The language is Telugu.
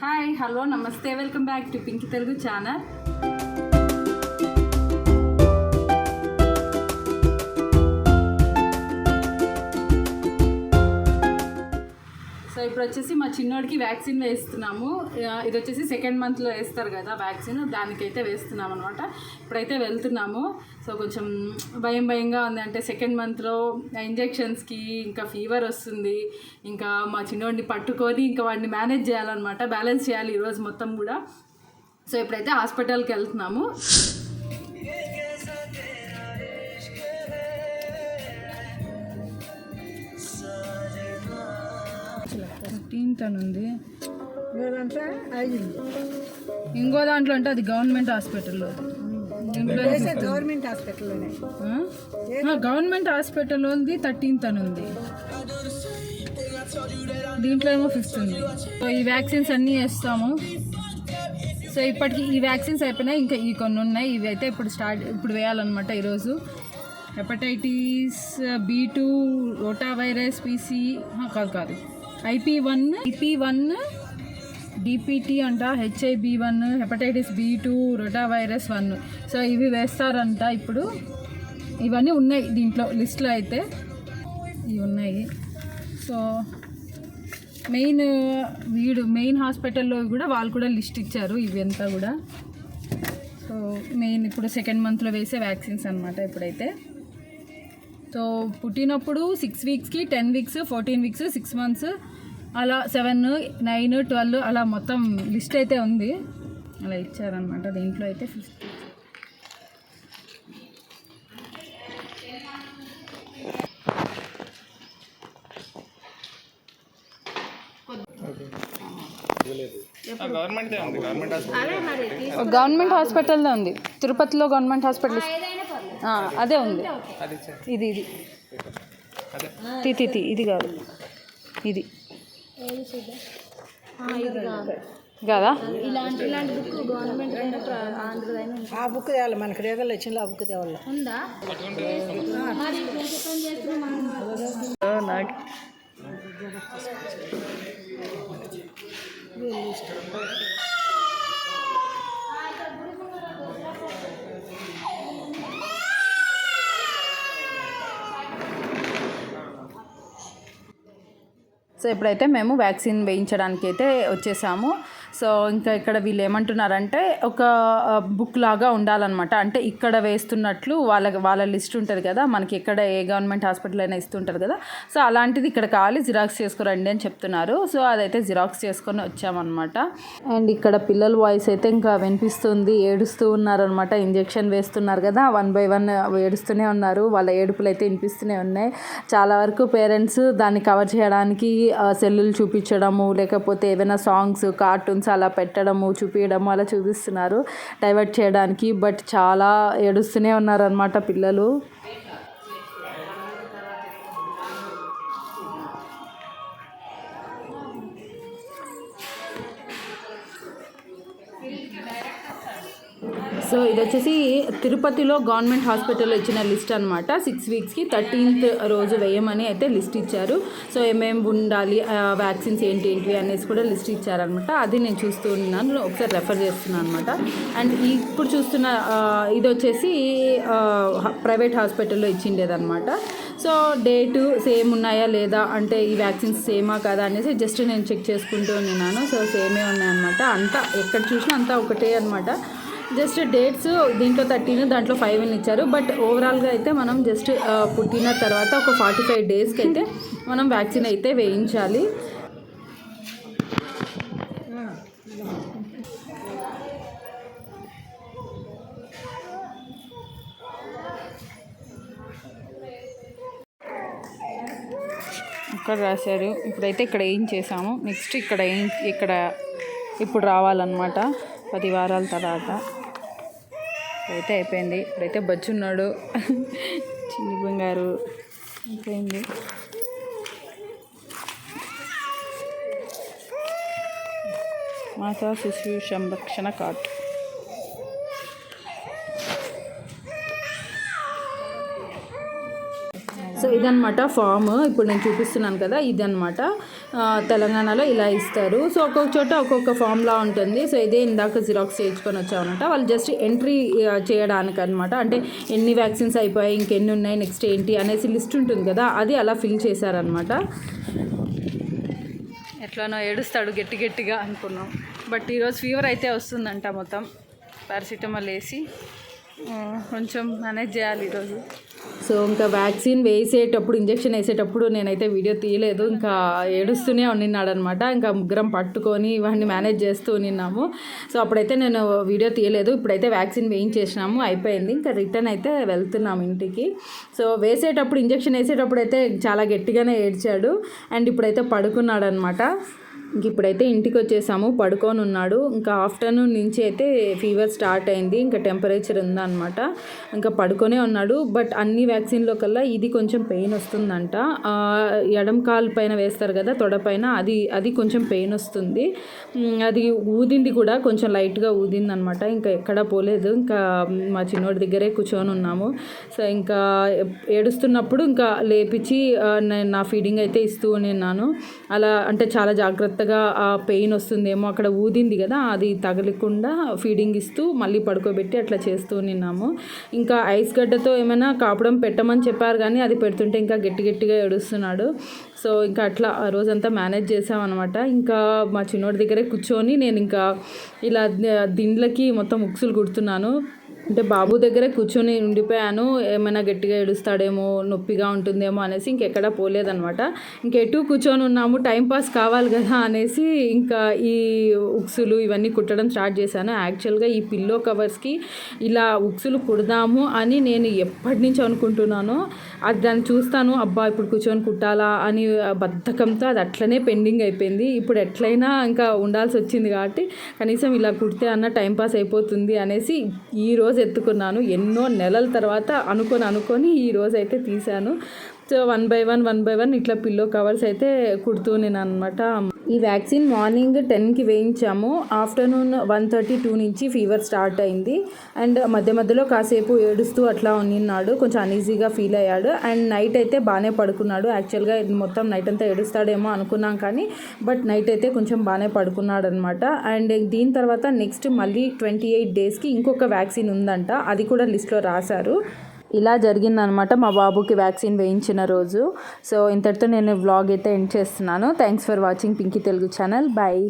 Hi hello namaste welcome back to pink Telugu channel so ఇప్పుడు వచ్చేసి మా చిన్నోడికి వ్యాక్సిన్ వేస్తున్నాము. ఇది వచ్చేసి సెకండ్ మంత్లో వేస్తారు కదా వ్యాక్సిన్ దానికైతే వేస్తున్నాం అనమాట ఇప్పుడైతే వెళ్తున్నాము. సో కొంచెం భయం భయంగా ఉంది. అంటే సెకండ్ మంత్లో ఇంజెక్షన్స్కి ఇంకా ఫీవర్ వస్తుంది. ఇంకా మా చిన్నోడిని పట్టుకొని ఇంకా వాడిని మేనేజ్ చేయాలన్నమాట. బ్యాలెన్స్ చేయాలి ఈరోజు మొత్తం కూడా. సో ఇప్పుడైతే హాస్పిటల్కి వెళ్తున్నాము. థర్టీన్త్ అని ఉంది. ఇంకో దాంట్లో అంటే అది గవర్నమెంట్ హాస్పిటల్లో. గవర్నమెంట్ హాస్పిటల్లోనే. ఆ? గవర్నమెంట్ హాస్పిటల్ ఉంది థర్టీన్త్ అని ఉంది. దీంట్లో ఏమో ఫిఫ్త్ ఉంది. సో ఈ వ్యాక్సిన్స్ అన్నీ వేస్తాము. సో ఇప్పటికి ఈ వ్యాక్సిన్స్ అయిపోయినాయి ఇంకా ఈ కొన్ని ఉన్నాయి. ఇవి అయితే ఇప్పుడు స్టార్ట్ ఇప్పుడు వేయాలన్నమాట ఈరోజు. Hepatitis B two rota virus PC కాదు కాదు. IP one IP one DPT అంట HIB one hepatitis B two rota virus one. So ఇవి వేస్తారంట ఇప్పుడు. ఇవన్నీ ఉన్నాయి దీంట్లో లిస్ట్లో అయితే. ఇవి ఉన్నాయి. సో మెయిన్ వీడు మెయిన్ హాస్పిటల్లో కూడా వాళ్ళు కూడా లిస్ట్ ఇచ్చారు ఇవంతా కూడా. సో మెయిన్ ఇప్పుడు సెకండ్ మంత్లో వేసే వ్యాక్సిన్స్ అనమాట ఇప్పుడైతే. సో పుట్టినప్పుడు six వీక్స్కి ten weeks fourteen weeks six months అలా సెవెన్ నైన్ ట్వెల్వ్ అలా మొత్తం లిస్ట్ అయితే ఉంది. అలా ఇచ్చారనమాట దీంట్లో అయితే ఫిఫ్త్ గవర్నమెంట్ హాస్పిటల్లో ఉంది. తిరుపతిలో గవర్నమెంట్ హాస్పిటల్ ఆ, అదే ఉంది. ఇది ఇది. తి తి తి. ఇది కాదు. ఇది. కదా. ఇలాంటి ఇలాంటి బుక్ గవర్నమెంట్ ఆ బుక్ తేవాలి మనకి రేగలు వచ్చింది ఆ బుక్ తేవాలి. ఉందా? సో ఇప్పుడైతే మేము వ్యాక్సిన్ వేయించడానికి అయితే వచ్చేసాము. సో ఇంకా ఇక్కడ వీళ్ళు ఏమంటున్నారంటే ఒక బుక్ లాగా ఉండాలన్నమాట. అంటే ఇక్కడ వేస్తున్నట్లు వాళ్ళ వాళ్ళ లిస్ట్ ఉంటుంది కదా మనకి ఎక్కడ ఏ గవర్నమెంట్ హాస్పిటల్ అయినా ఇస్తుంటారు కదా. సో అలాంటిది ఇక్కడ కావాలి జిరాక్స్ చేసుకురండి అని చెప్తున్నారు. సో అదైతే జిరాక్స్ చేసుకొని వచ్చామన్నమాట. అండ్ ఇక్కడ పిల్లల వాయిస్ అయితే ఇంకా వినిపిస్తుంది. ఏడుస్తూ ఉన్నారనమాట ఇంజెక్షన్ వేస్తున్నారు కదా వన్ బై వన్ ఏడుస్తూనే ఉన్నారు. వాళ్ళ ఏడుపులు అయితే వినిపిస్తూనే ఉన్నాయి. చాలా వరకు పేరెంట్స్ దాన్ని కవర్ చేయడానికి సెల్లులు చూపించడము లేకపోతే ఏదైనా సాంగ్స్ కార్టూన్స్ అలా పెట్టడము చూపించడము అలా చూపిస్తున్నారు డైవర్ట్ చేయడానికి. బట్ చాలా ఏడుస్తూనే ఉన్నారనమాట పిల్లలు. సో ఇది వచ్చేసి తిరుపతిలో గవర్నమెంట్ హాస్పిటల్లో ఇచ్చిన లిస్ట్ అనమాట సిక్స్ వీక్స్కి థర్టీన్త్ రోజు వేయమని అయితే లిస్ట్ ఇచ్చారు. సో ఏమేమి ఉండాలి వ్యాక్సిన్స్ ఏంటి ఏంటి అనేసి కూడా లిస్ట్ ఇచ్చారనమాట అది నేను చూస్తూ ఉన్నాను. ఒకసారి రెఫర్ చేస్తున్నాను అనమాట అండ్ ఇప్పుడు చూస్తున్న ఇది వచ్చేసి ప్రైవేట్ హాస్పిటల్లో ఇచ్చిండేదన్నమాట. సో డేటు సేమ్ ఉన్నాయా లేదా అంటే ఈ వ్యాక్సిన్స్ సేమా కదా అనేసి జస్ట్ నేను చెక్ చేసుకుంటూ ఉన్నాను. సో సేమే ఉన్నాయన్నమాట. అంతా ఎక్కడ చూసినా అంతా ఒకటే అనమాట జస్ట్ డేట్స్ దీంట్లో థర్టీన్ దాంట్లో ఫైవ్ అని ఇచ్చారు. బట్ ఓవరాల్గా అయితే మనం జస్ట్ పుట్టిన తర్వాత ఒక ఫార్టీ ఫైవ్ డేస్కి అయితే మనం వ్యాక్సిన్ అయితే వేయించాలి. ఇక్కడ రాశారు. ఇప్పుడైతే ఇక్కడ ఏం చేసాము? నెక్స్ట్ ఇక్కడ ఏం ఇక్కడ ఇప్పుడు రావాలన్నమాట. పది వారాల తర్వాత. అయితే అయిపోయింది. ఇప్పుడైతే బచ్చున్నాడు చిన్ని బంగారు అయిపోయింది. మాతా శిశు సంరక్షణ కార్డు. సో ఇదనమాట ఫామ్. ఇప్పుడు నేను చూపిస్తున్నాను కదా ఇదనమాట తెలంగాణలో ఇలా ఇస్తారు. సో ఒక్కొక్క చోట ఒక్కొక్క ఫామ్లా ఉంటుంది. సో ఇదే ఇందాక జిరాక్స్ చేయించుకొని వచ్చామన్నమాట. వాళ్ళు జస్ట్ ఎంట్రీ చేయడానికి అనమాట అంటే ఎన్ని వ్యాక్సిన్స్ అయిపోయాయి ఇంకెన్ని ఉన్నాయి నెక్స్ట్ ఏంటి అనేసి లిస్ట్ ఉంటుంది కదా అది అలా ఫిల్ చేశారనమాట ఎట్లానో ఏడుస్తాడు గట్టి గట్టిగా అనుకున్నాం. బట్ ఈరోజు ఫీవర్ అయితే వస్తుందంట మొత్తం. పారాసిటమాల్ వేసి. కొంచెం మేనేజ్ చేయాలి ఈరోజు. సో ఇంకా వ్యాక్సిన్ వేసేటప్పుడు ఇంజెక్షన్ వేసేటప్పుడు నేనైతే వీడియో తీయలేదు. ఇంకా ఏడుస్తూనే ఉండినాడు అనమాట ఇంకా ముగ్గురం పట్టుకొని ఇవన్నీ మేనేజ్ చేస్తూ నిన్నాము సో అప్పుడైతే నేను వీడియో తీయలేదు. ఇప్పుడైతే వ్యాక్సిన్ వేయించేసినాము. అయిపోయింది. ఇంకా రిటర్న్ అయితే వెళ్తున్నాము ఇంటికి. సో వేసేటప్పుడు ఇంజెక్షన్ వేసేటప్పుడు అయితే చాలా గట్టిగానే ఏడ్చాడు. అండ్ ఇప్పుడైతే పడుకున్నాడు అనమాట ఇంక ఇప్పుడైతే ఇంటికి వచ్చేసాము పడుకొని ఉన్నాడు ఇంకా ఆఫ్టర్నూన్ నుంచి అయితే ఫీవర్ స్టార్ట్ అయింది ఇంకా టెంపరేచర్ ఉందన్నమాట. ఇంకా పడుకొనే ఉన్నాడు బట్ అన్ని వ్యాక్సిన్లో కల్లా ఇది కొంచెం పెయిన్ వస్తుందంట. ఎడం కాలు పైన వేస్తారు కదా తొడ పైన అది అది కొంచెం పెయిన్ వస్తుంది. అది ఊదింది కూడా కొంచెం లైట్గా ఊదింది అనమాట ఇంకా ఎక్కడా పోలేదు ఇంకా మా చిన్నోడి దగ్గరే కూర్చొని ఉన్నాము సో ఇంకా ఏడుస్తున్నప్పుడు ఇంకా లేపించి నేను నా ఫీడింగ్ అయితే ఇస్తూ ఉన్నాను. అలా అంటే చాలా జాగ్రత్త కొత్తగా ఆ పెయిన్ వస్తుందేమో అక్కడ ఊదింది కదా అది తగలకుండా ఫీడింగ్ ఇస్తూ మళ్ళీ పడుకోబెట్టి అట్లా చేస్తూ నిన్నాము ఇంకా ఐస్ గడ్డతో ఏమైనా కాపడం పెట్టమని చెప్పారు కానీ అది పెడుతుంటే ఇంకా గట్టి గట్టిగా ఏడుస్తున్నాడు. సో ఇంకా అట్లా ఆ రోజంతా మేనేజ్ చేసామన్నమాట ఇంకా మా చిన్నోడి దగ్గరే కూర్చొని నేను ఇంకా ఇలా దిండ్లకి మొత్తం ఉక్సులు కుడుతున్నాను. అంటే బాబు దగ్గర కూర్చొని ఉండిపోయాను ఏమైనా గట్టిగా ఏడుస్తాడేమో నొప్పిగా ఉంటుందేమో అనేసి ఇంకెక్కడ పోలేదనమాట ఇంకెటు కూర్చొని ఉన్నాము టైం పాస్ కావాలి కదా అనేసి ఇంకా ఈ ఉక్సులు ఇవన్నీ కుట్టడం స్టార్ట్ చేశాను. యాక్చువల్గా ఈ పిల్లో కవర్స్కి ఇలా ఉక్సులు కుడదాము అని నేను ఎప్పటి నుంచి అనుకుంటున్నాను అది దాన్ని చూస్తాను అబ్బా ఇప్పుడు కూర్చొని కుట్టాలా అని బద్ధకంతో అది అట్లనే పెండింగ్ అయిపోయింది. ఇప్పుడు ఎట్లయినా ఇంకా ఉండాల్సి వచ్చింది కాబట్టి కనీసం ఇలా కుడితే అన్న టైం పాస్ అయిపోతుంది అనేసి ఈ రోజు ఎత్తుకున్నాను ఎన్నో నెలల తర్వాత అనుకొని అనుకొని ఈ రోజు అయితే తీశాను. One by one one by one ఇట్లా పిల్లో కవర్స్ అయితే కుడుతున్నాను అనమాట ఈ వ్యాక్సిన్ మార్నింగ్ టెన్కి వేయించాము. ఆఫ్టర్నూన్ వన్ థర్టీ టూ నుంచి ఫీవర్ స్టార్ట్ అయింది. అండ్ మధ్య మధ్యలో కాసేపు ఏడుస్తూ అట్లా ఉన్నిన్నాడు. కొంచెం అనీజీగా ఫీల్ అయ్యాడు. అండ్ నైట్ అయితే బాగానే పడుకున్నాడు. యాక్చువల్గా మొత్తం నైట్ అంతా ఏడుస్తాడేమో అనుకున్నాం కానీ బట్ నైట్ అయితే కొంచెం బాగానే పడుకున్నాడు అనమాట అండ్ దీని తర్వాత నెక్స్ట్ మళ్ళీ ట్వంటీ ఎయిట్ డేస్కి ఇంకొక వ్యాక్సిన్ ఉందంట. అది కూడా లిస్ట్లో రాశారు. ఇలా జరిగిందనమాట మా బాబుకి వ్యాక్సిన్ వేయించిన రోజు. సో ఇంతటితో నేను వ్లాగ్ అయితే ఎండ్ చేస్తున్నాను. Thanks for watching Pinky Telugu channel bye